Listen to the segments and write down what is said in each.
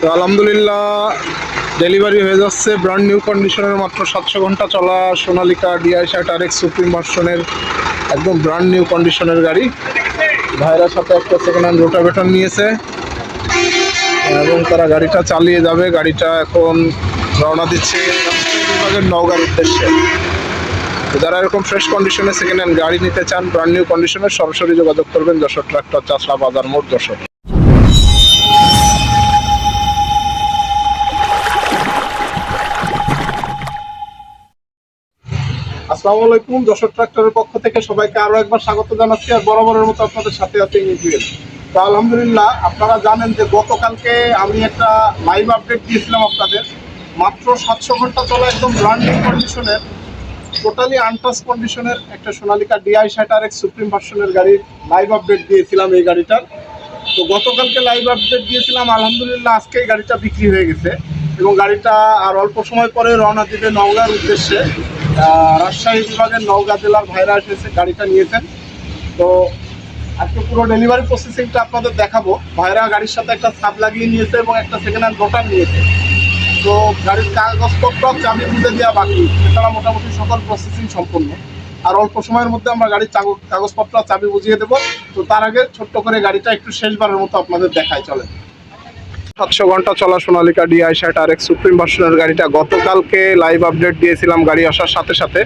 তো আলহামদুলিল্লাহ ডেলিভারি হয়ে যাচ্ছে। ব্র্যান্ড নিউ কন্ডিশনের মাত্র সাতশো ঘণ্টা চলা সোনালিকা ডিআই শার্ট আর এক্স সুপ্রিম ভার্সনের একদম ব্র্যান্ড নিউ কন্ডিশনের গাড়ি। ভাইরার সাথে একটা সেকেন্ড হ্যান্ড রোটাভেটর নিয়েছে। এবং তারা গাড়িটা চালিয়ে যাবে। গাড়িটা এখন রওনা দিচ্ছে নওগাঁর উদ্দেশ্যে। যারা এরকম ফ্রেশ কন্ডিশনে সেকেন্ড হ্যান্ড গাড়ি নিতে চান ব্র্যান্ড নিউ কন্ডিশনে সরাসরি যোগাযোগ করবেন যশোর ট্রাক্টর চাষলা বাজার মোড় যশোর। আসসালামু আলাইকুম, যশোর ট্রাক্টরের পক্ষ থেকে সবাইকে আরও একবার স্বাগত জানাচ্ছি আর বরাবরের মতো আপনাদের সাথে আছে ইউজুয়াল তো আলহামদুলিল্লাহ, আপনারা জানেন যে গতকালকে আমি একটা লাইভ আপডেট দিয়েছিলাম আপনাদের। মাত্র সাতশো ঘণ্টা চলা একদম ব্র্যান্ডিং কন্ডিশনের টোটালি আনটাস কন্ডিশনের একটা সোনালিকা ডিআই শার্টার এক্স সুপ্রিম ভার্সনের গাড়ির লাইভ আপডেট দিয়েছিলাম এই গাড়িটার। তো গতকালকে লাইভ আপডেট দিয়েছিলাম, আলহামদুলিল্লাহ আজকে এই গাড়িটা বিক্রি হয়ে গেছে এবং গাড়িটা আর অল্প সময় পরে রওনা দিবে নওগাঁর উদ্দেশ্যে। রাজশাহী বিভাগের নওগাঁ জেলার ভাইরা এসেছে গাড়িটা নিয়েছেন। তো আজকে পুরো ডেলিভারি প্রসেসিংটা আপনাদের দেখাবো। ভাইরা গাড়ির সাথে একটা সাব লাগিয়ে নিয়েছে এবং একটা সেকেন্ড হ্যান্ড রোটার নিয়েছে। তো গাড়ির কাগজপত্র চাবি বুঝে দেওয়া বাকি। এছাড়া মোটামুটি সকল প্রসেসিং সম্পূর্ণ। আর অল্প সময়ের মধ্যে আমরা গাড়ির কাগজপত্র, চাবি বুঝিয়ে দেবো। তো তার আগে ছোট্ট করে গাড়িটা একটু শেষবারের মতো আপনাদের দেখাই চলে সাতশো ঘণ্টা চলা সোনালিকা ডিআই শার্ট আর এক সুপ্রিম ভার্সনের গাড়িটা গতকালকে লাইভ আপডেট দিয়েছিলাম গাড়ি আসার সাথে সাথে।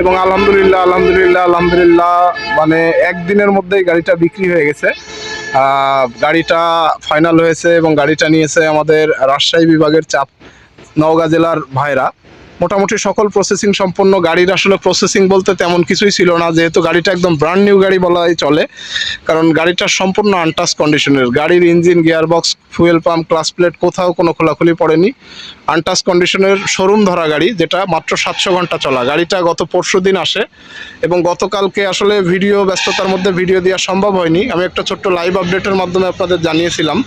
এবং আলহামদুলিল্লাহ আলহামদুলিল্লাহ আলহামদুলিল্লাহ মানে একদিনের মধ্যেই গাড়িটা বিক্রি হয়ে গেছে। গাড়িটা ফাইনাল হয়েছে এবং গাড়িটা নিয়েছে আমাদের রাজশাহী বিভাগের চাপ নওগাঁ জেলার ভাইরা। মোটামুটি সকল প্রসেসিং সম্পন্ন গাড়ির আসলে প্রসেসিং বলতে তেমন কিছুই ছিল না, যেহেতু গাড়িটা একদম ব্র্যান্ড নিউ গাড়ি বলাই চলে। কারণ গাড়িটা সম্পূর্ণ আনটাচ কন্ডিশনের গাড়ির engine gearbox fuel pump clutch plate কোথাও কোনো খোলাখুলি পড়েনি। আনটাচ কন্ডিশনের শোরুম ধরা গাড়ি, যেটা মাত্র সাতশো ঘণ্টা চলা। গাড়িটা গত পরশু দিন আসে এবং গতকালকে আসলে ভিডিও ব্যস্ততার মধ্যে ভিডিও দেওয়া সম্ভব হয়নি। আমি একটা ছোট্ট লাইভ আপডেটের মাধ্যমে আপনাদের জানিয়েছিলাম।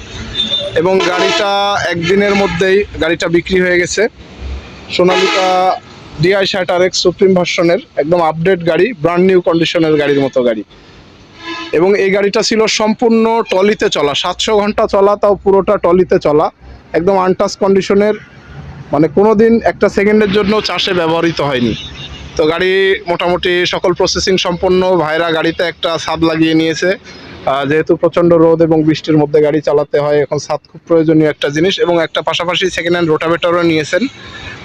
এবং গাড়িটা একদিনের মধ্যেই, গাড়িটা বিক্রি হয়ে গেছে। সোনালিকা ডিআই শার্ট আর এক্স সুপ্রিম ভার্সনের একদম আপডেট গাড়ি ব্র্যান্ড নিউ কন্ডিশনের গাড়ির মতো গাড়ি। এবং এই গাড়িটা ছিল সম্পূর্ণ টলিতে চলা, সাতশো ঘণ্টা চলা, তাও পুরোটা টলিতে চলা। একদম আনটাচ কন্ডিশনের মানে কোনো দিন একটা সেকেন্ডের জন্য চাষে ব্যবহৃত হয়নি। তো গাড়ি মোটামুটি সকল প্রসেসিং সম্পন্ন, ভাইরা গাড়িতে একটা ছাদ লাগিয়ে নিয়েছে। যেহেতু প্রচণ্ড রোদ এবং বৃষ্টির মধ্যে গাড়ি চালাতে হয়, এখন ছাদ খুব প্রয়োজনীয় একটা জিনিস। এবং একটা পাশাপাশি সেকেন্ড হ্যান্ড রোটাভেটারও নিয়েছেন।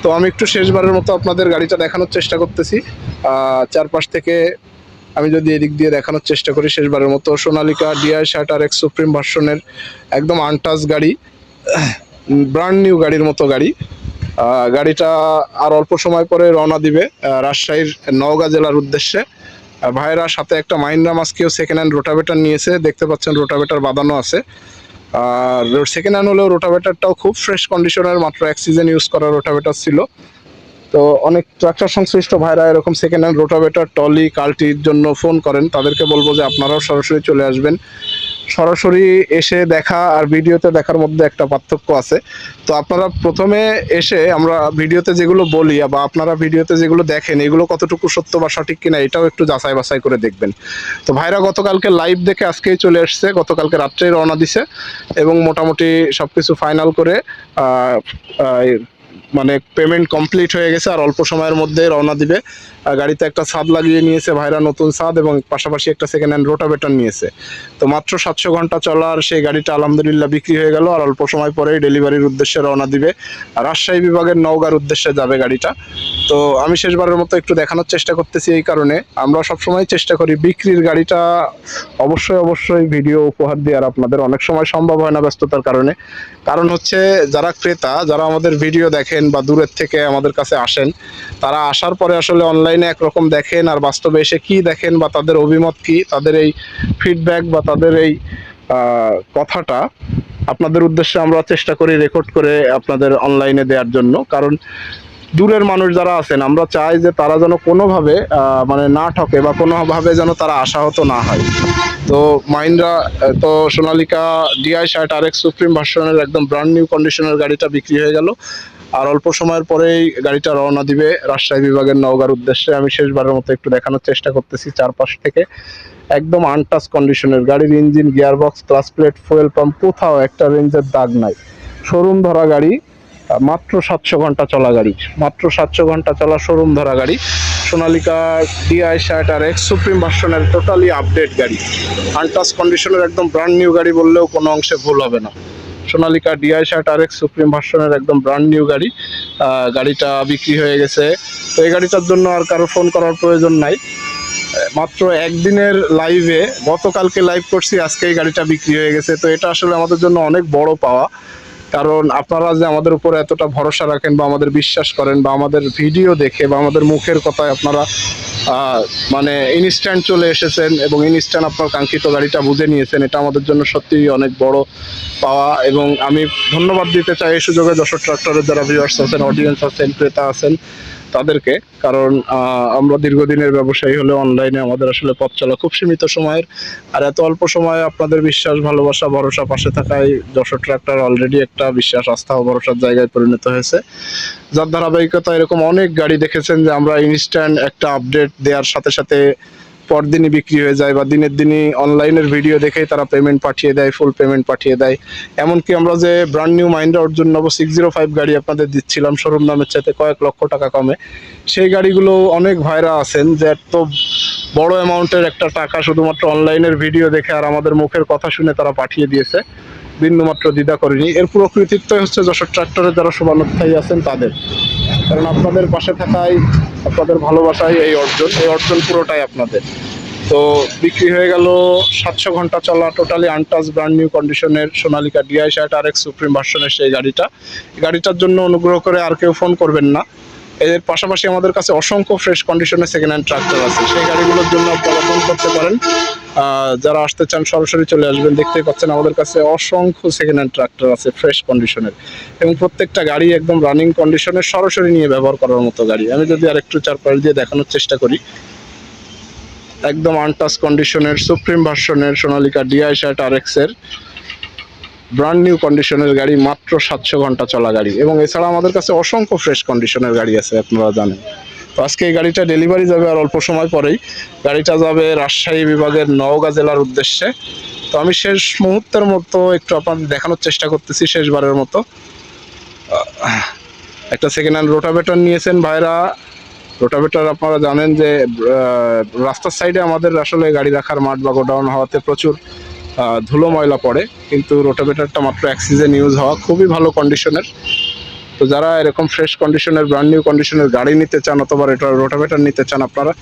তো আমি একটু শেষবারের মতো আপনাদের গাড়িটা দেখানোর চেষ্টা করতেছি। চারপাশ থেকে আমি যদি এদিক দিয়ে দেখানোর চেষ্টা করি, শেষবারের মতো সোনালিকা, ডিআই শার্ট আর এক্স সুপ্রিম ভার্সনের একদম আনটাচ গাড়ি ব্র্যান্ড নিউ গাড়ির মতো গাড়ি। গাড়িটা আর অল্প সময় পরে রওনা দিবে রাজশাহীর নওগাঁ জেলার উদ্দেশ্যে। ভাইয়েরা সাথে একটা মাইন্ডা মাস্কেও সেকেন্ড হ্যান্ড রোটাভেটার নিয়েছে, দেখতে পাচ্ছেন রোটাভেটার বাঁধানো আছে। আর সেকেন্ড হ্যান্ড হলেও রোটাভেটারটাও খুব ফ্রেশ কন্ডিশনের মাত্র এক সিজন ইউজ করা রোটাভেটার ছিল। তো অনেক ট্রাক্টর সংশ্লিষ্ট ভাইরা এরকম সেকেন্ড হ্যান্ড রোটাভেটার টলি, কালটির জন্য ফোন করেন। তাদেরকে বলব যে আপনারাও সরাসরি চলে আসবেন। সরাসরি এসে দেখা আর ভিডিওতে দেখার মধ্যে একটা পার্থক্য আছে। তো আপনারা প্রথমে এসে আমরা ভিডিওতে যেগুলো বলি বা আপনারা ভিডিওতে যেগুলো দেখেন, এগুলো কতটুকু সত্য বা সঠিক কিনা এটাও একটু যাচাই বাছাই করে দেখবেন। তো ভাইরা গতকালকে লাইভ দেখে আজকেই চলে এসছে, গতকালকে রাত্রেই রওনা দিছে এবং মোটামুটি সব কিছু ফাইনাল করে মানে পেমেন্ট কমপ্লিট হয়ে গেছে আর অল্প সময়ের মধ্যে রওনা দিবে। গাড়িতে একটা ছাদ লাগিয়ে নিয়েছে ভাইরা নতুন ছাদ এবং পাশাপাশি একটা সেকেন্ড হ্যান্ড রোটাভেটর নিয়েছে। তো মাত্র সাতশো ঘণ্টা চলার সেই গাড়িটা আলহামদুলিল্লাহ বিক্রি হয়ে গেল আর অল্প সময় পরেই ডেলিভারির উদ্দেশ্যে রওনা দিবে। আর রাজশাহী বিভাগের নওগাঁর উদ্দেশ্যে যাবে গাড়িটা। তো আমি শেষবারের মতো একটু দেখানোর চেষ্টা করতেছি এই কারণে। আমরা সবসময় চেষ্টা করি বিক্রির গাড়িটা অবশ্যই অবশ্যই ভিডিও উপহার দেওয়ার। আপনাদের অনেক সময় সম্ভব হয় না ব্যস্ততার কারণে। কারণ হচ্ছে যারা ক্রেতা, যারা আমাদের ভিডিও দেখেন বা দূরের থেকে আমাদের কাছে আসেন, তারা আসার পরে আসলে অনলাইনে একরকম দেখেন আর বাস্তবে এসে কি দেখেন বা তাদের অভিমত কি, তাদের এই ফিডব্যাক বা তাদের এই কথাটা আপনাদের উদ্দেশ্যে আমরা চেষ্টা করি রেকর্ড করে আপনাদের অনলাইনে দেওয়ার জন্য। কারণ দূরের মানুষ যারা আছেন, আমরা চাই যে তারা যেন কোনোভাবে মানে না ঠকে বা কোনোভাবে যেন তারা আশাহত না হয়। তো মাইন্ডা তো সোনালিকা ডিআই শার্ট আর এক্স সুপ্রিম ভার্সনের একদম ব্র্যান্ড নিউ কন্ডিশনের গাড়িটা বিক্রি হয়ে গেল। আর অল্প সময়ের পরেই গাড়িটা রওনা দিবে রাজশাহী বিভাগের নওগার উদ্দেশ্যে। আমি শেষবারের মতো একটু দেখানোর চেষ্টা করতেছি চারপাশ থেকে। একদম আনটাচ কন্ডিশনের গাড়ির engine gearbox clutch plate fuel pump কোথাও একটা রেঞ্জের দাগ নাই। শোরুম ধরা গাড়ি মাত্র সাতশো ঘণ্টা চলা গাড়ি। মাত্র সাতশো ঘণ্টা চলা শোরুম ধরা গাড়ি। সোনালিকা ডিআই শার্ট আর এক্স সুপ্রিম ভার্সনের টোটালি আপডেট গাড়ি। আনটাস কন্ডিশনের একদম ব্র্যান্ড নিউ গাড়ি বললেও কোনো অংশে ভুল হবে না। সোনালিকা ডিআই শার্ট আর এক্স সুপ্রিম ভার্সনের একদম ব্র্যান্ড নিউ গাড়ি। গাড়িটা বিক্রি হয়ে গেছে। তো এই গাড়িটার জন্য আর কারও ফোন করার প্রয়োজন নাই। মাত্র একদিনের লাইভে গতকালকে লাইভ করছি, আজকে এই গাড়িটা বিক্রি হয়ে গেছে। তো এটা আসলে আমাদের জন্য অনেক বড় পাওয়া। কারণ আপনারা যে আমাদের উপর এতটা ভরসা রাখেন বা আমাদের বিশ্বাস করেন বা আমাদের ভিডিও দেখে বা আমাদের মুখের কথায় আপনারা মানে ইনস্ট্যান্ট চলে এসেছেন এবং ইনস্ট্যান্ট আপনার কাঙ্ক্ষিত গাড়িটা বুঝে নিয়েছেন, এটা আমাদের জন্য সত্যিই অনেক বড় পাওয়া এবং আমি ধন্যবাদ দিতে চাই এই সুযোগে যশোর ট্রাক্টরের যারা ভিউয়ার্স আছেন অডিয়েন্স আছেন, ক্রেতা আছেন। তাদেরকে, কারণ আমরা দীর্ঘদিনের ব্যবসায়ী হলে অনলাইনে আমাদের আসলে পথ চলা খুব সীমিত সময়ের। আর এত অল্প সময়ে আপনাদের বিশ্বাস, ভালোবাসা, ভরসা পাশে থাকায় যশোর ট্রাক্টর অলরেডি একটা বিশ্বাস, আস্থা ও ভরসার জায়গায় পরিণত হয়েছে। যার ধারাবাহিকতা এরকম অনেক গাড়ি দেখেছেন যে আমরা ইনস্ট্যান্ট একটা আপডেট দেওয়ার সাথে সাথে পরদিনই বিক্রি হয়ে যায় বা দিনের দিনই অনলাইনের ভিডিও দেখেই তারা পেমেন্ট পাঠিয়ে দেয় ফুল পেমেন্ট পাঠিয়ে দেয়। এমনকি আমরা যে ব্র্যান্ড নিউ মাইন্ডা অর্জুন নব সিক্স জিরো ফাইভ গাড়ি আপনাদের দিচ্ছিলাম শোরুম দামের চাইতে কয়েক লক্ষ টাকা কমে। সেই গাড়িগুলো অনেক ভাইরা আছেন যে এত বড় অ্যামাউন্টের একটা টাকা শুধুমাত্র অনলাইনের ভিডিও দেখে আর আমাদের মুখের কথা শুনে তারা পাঠিয়ে দিয়েছে। বিন্দুমাত্র দ্বিধা করেনি। এর পুরো কৃতিত্বই হচ্ছে যশোর ট্রাক্টরে যারা শুভানুধ্যায়ী আছেন তাদের। কারণ আপনাদের পাশে থাকায় আপনাদের ভালোবাসায় এই অর্জন। এই অর্জন পুরোটাই আপনাদের। তো বিক্রি হয়ে গেল সাতশো ঘণ্টা চলা টোটালি আনটাচ ব্র্যান্ড নিউ কন্ডিশনের সোনালিকা ডিআই শার্ট আর এক সুপ্রিম ভার্সনের সেই গাড়িটা। গাড়িটার জন্য অনুগ্রহ করে আর কেউ ফোন করবেন না। এর পাশাপাশি আমাদের কাছে অসংখ্য ফ্রেশ কন্ডিশনের সেকেন্ড হ্যান্ড ট্রাক্টর আছে। সেই গাড়িগুলোর জন্য আপনারা ফোন করতে পারেন। যারা আসতে চান সরাসরি চলে আসবেন, দেখতেই পাচ্ছেন আমাদের কাছে অসংখ্য সেকেন্ড হ্যান্ড ট্রাক্টর আছে ফ্রেশ কন্ডিশনের এবং প্রত্যেকটা গাড়ি একদম রানিং কন্ডিশনের সরাসরি নিয়ে ব্যবহার করার মতো গাড়ি। আমি যদি আর একটু চারপাশ দিয়ে দেখানোর চেষ্টা করি। একদম আনটাস কন্ডিশনের সুপ্রিম ভার্সনের, সোনালিকা ডিআই শার্ট আর এক্সের ব্র্যান্ড নিউ কন্ডিশনের গাড়ি, মাত্র সাতশো ঘণ্টা চলা গাড়ি। এবং এছাড়া আমাদের কাছে অসংখ্য ফ্রেশ কন্ডিশনের গাড়ি আছে, আপনারা জানেন। তো আজকে এই গাড়িটা ডেলিভারি যাবে আর অল্প সময় পরেই। গাড়িটা যাবে রাজশাহী বিভাগের নওগাঁ জেলার উদ্দেশ্যে। তো আমি শেষ মুহূর্তের মতো একটু আপনাদের দেখানোর চেষ্টা করতেছি, শেষবারের মতো। একটা সেকেন্ড হ্যান্ড রোটাভেটর নিয়েছেন ভাইরা। রোটাভেটর আপনারা জানেন যে রাস্তার সাইডে আমাদের আসলে গাড়ি রাখার মাঠ বা গোডাউন হওয়াতে প্রচুর ধুলো ময়লা পড়ে, কিন্তু রোটাভেটরটা মাত্র এক সিজন ইউজ হওয়া খুবই ভালো কন্ডিশনের তো যারা এরকম ফ্রেশ কন্ডিশনের ব্র্যান্ড নিউ কন্ডিশনের গাড়ি নিতে চান অথবা এটা রোটাভেটর নিতে চান, আপনারা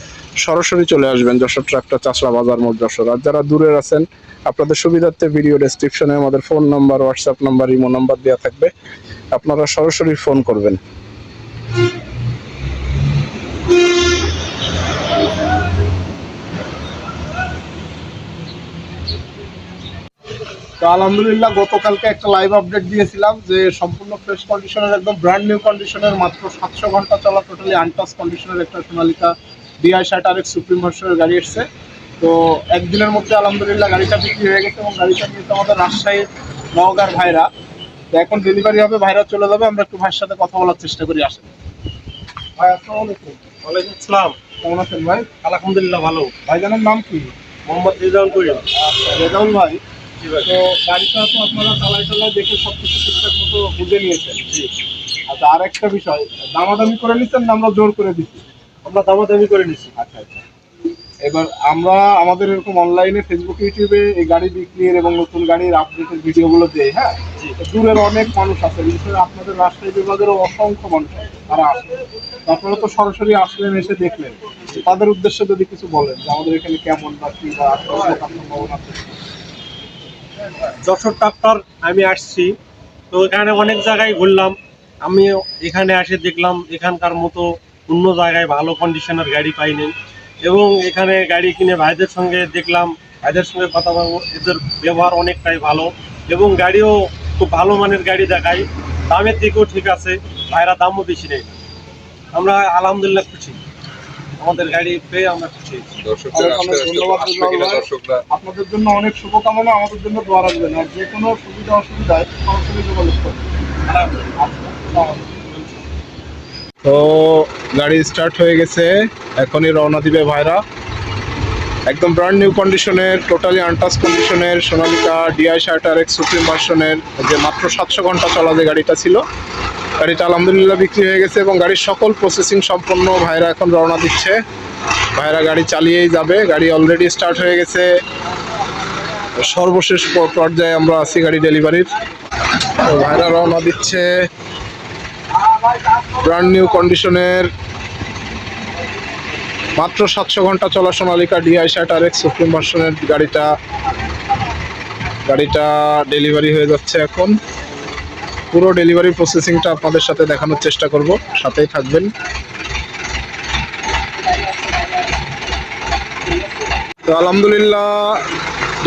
সরাসরি চলে আসবেন যশোর ট্রাক্টর চাষরা বাজার মোড় যশোর আর যারা দূরের আছেন, আপনাদের সুবিধার্থে ভিডিও ডেসক্রিপশনে আমাদের phone number WhatsApp number Imo number দেওয়া থাকবে। আপনারা সরাসরি ফোন করবেন। তো আলহামদুলিল্লাহ গতকালকে একটা লাইভ আপডেট দিয়েছিলাম যে সম্পূর্ণ ফ্রেশ কন্ডিশনের একদম ব্র্যান্ড নিউ কন্ডিশনের মাত্র সাতশো ঘণ্টা চলা টোটালি আনটাচ কন্ডিশনের একটা সোনালিকা ডিআই শার্ট আর সুপ্রিম ভার্সনের গাড়ি এসছে। তো একদিনের মধ্যে আলহামদুলিল্লাহ গাড়িটা বিক্রি হয়ে গেছে এবং গাড়িটা নিয়ে তো আমাদের রাজশাহীর নওগাঁর ভাইরা। তো এখন ডেলিভারি হবে ভাইরা চলে যাবে আমরা একটু ভাইয়ের সাথে কথা বলার চেষ্টা করি আসেন। ভাই আসসালামু আলাইকুম। ওয়ালাইকুম আসসালাম। কেমন আছেন ভাই? আলহামদুলিল্লাহ ভালো। ভাইজানের নাম কি? মোহাম্মদ রিজাউল করিম। আচ্ছা, রেজাউল ভাই তো গাড়িটা তো আপনারা চালাই চালাই দেখে সব কিছু ঠিকঠাক মতো বুঝে নিয়েছেন। আচ্ছা আর একটা বিষয় দামাদামি করে নিচ্ছেন না আমরা জোর করে দিচ্ছি? আমরা দামাদামি করে নিছি আচ্ছা আচ্ছা। এবার আমরা আমাদের এরকম অনলাইনে ফেসবুক ইউটিউবে এই গাড়ি বিক্রির এবং নতুন গাড়ির আপডেটের ভিডিওগুলো দেই হ্যাঁ? দূরের অনেক মানুষ আছে বিশেষ করে আপনাদের রাজশাহী বিভাগেরও অসংখ্য মানুষ তারা আসে। আপনারা তো সরাসরি আসলেন এসে দেখলেন। তাদের উদ্দেশ্যে যদি কিছু বলেন যে আমাদের এখানে কেমন বা কি বা সম্ভাবনা আছে? যশোর ট্রাক্টর আমি আসছি। তো এখানে অনেক জায়গায় ঘুরলাম। আমি এখানে এসে দেখলাম এখানকার মতো অন্য জায়গায় ভালো কন্ডিশনের গাড়ি পাইনি। এবং এখানে গাড়ি কিনে ভাইদের সঙ্গে দেখলাম। ভাইদের সঙ্গে কথা বলব। এদের ব্যবহার অনেকটাই ভালো এবং গাড়িও খুব ভালো মানের গাড়ি দেখায়। দামের দিকেও ঠিক আছে। ভাইরা দামও বেশি নেই আমরা আলহামদুলিল্লাহ খুশি। আমাদের গাড়ি পেয়ে আমরা খুশি। দর্শকদের। দর্শকরা? আপনাদের জন্য অনেক শুভকামনা আমাদের জন্য দোয়া রাখবেন। আর যে কোনো সুবিধা অসুবিধায় সরাসরি যোগাযোগ করবেন। তো গাড়ি স্টার্ট হয়ে গেছে। এখনই রওনা দিবে ভাইরা। একদম ব্র্যান্ড নিউ কন্ডিশনের টোটালি আনটাচ কন্ডিশনের সোনালিকা ডিআই শার্টার এক্স সুপ্রিম ভার্সনের যে মাত্র সাতশো ঘণ্টা চলা যে গাড়িটা ছিল। গাড়িটা আলহামদুলিল্লাহ বিক্রি হয়ে গেছে এবং গাড়ির সকল প্রসেসিং সম্পন্ন ভাইরা এখন রওনা দিচ্ছে। ভাইরা গাড়ি চালিয়েই যাবে, গাড়ি অলরেডি স্টার্ট হয়ে গেছে। সর্বশেষ পর্যায়ে আমরা আছি গাড়ি ডেলিভারির ভাইরা রওনা দিচ্ছে ব্র্যান্ড নিউ কন্ডিশনের মাত্র সাতশো ঘণ্টা চলা সোনালিকা ডিআই শার্ট আর এক্স সুপ্রিম ভার্সনের গাড়িটা গাড়িটা ডেলিভারি হয়ে যাচ্ছে এখন। পুরো ডেলিভারি প্রসেসিংটা আপনাদের সাথে দেখানোর চেষ্টা করব। সাথেই থাকবেন। তো আলহামদুলিল্লাহ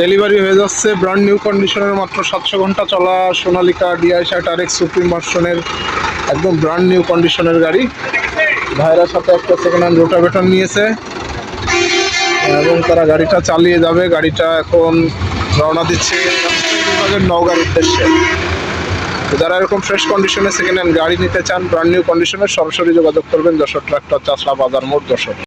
ডেলিভারি হয়ে যাচ্ছে। ব্র্যান্ড নিউ কন্ডিশনের মাত্র সাতশো ঘণ্টা চলা সোনালিকা ডিআই শার্ট আর এক্স সুপ্রিম ভার্সনের একদম ব্র্যান্ড নিউ কন্ডিশনের গাড়ি। ভাইরা সাথে একটা সেকেন্ড হ্যান্ড রোটাভেটর নিয়েছে। এবং তারা গাড়িটা চালিয়ে যাবে। গাড়িটা এখন রওনা দিচ্ছে। নওগাঁর উদ্দেশ্যে। তো যারা এরকম ফ্রেশ কন্ডিশনে সেকেন্ড হ্যান্ড গাড়ি নিতে চান ব্র্যান্ড নিউ কন্ডিশনে সরাসরি যোগাযোগ করবেন যশোর ট্রাক্টর চাষলা বাজার মোড় যশোর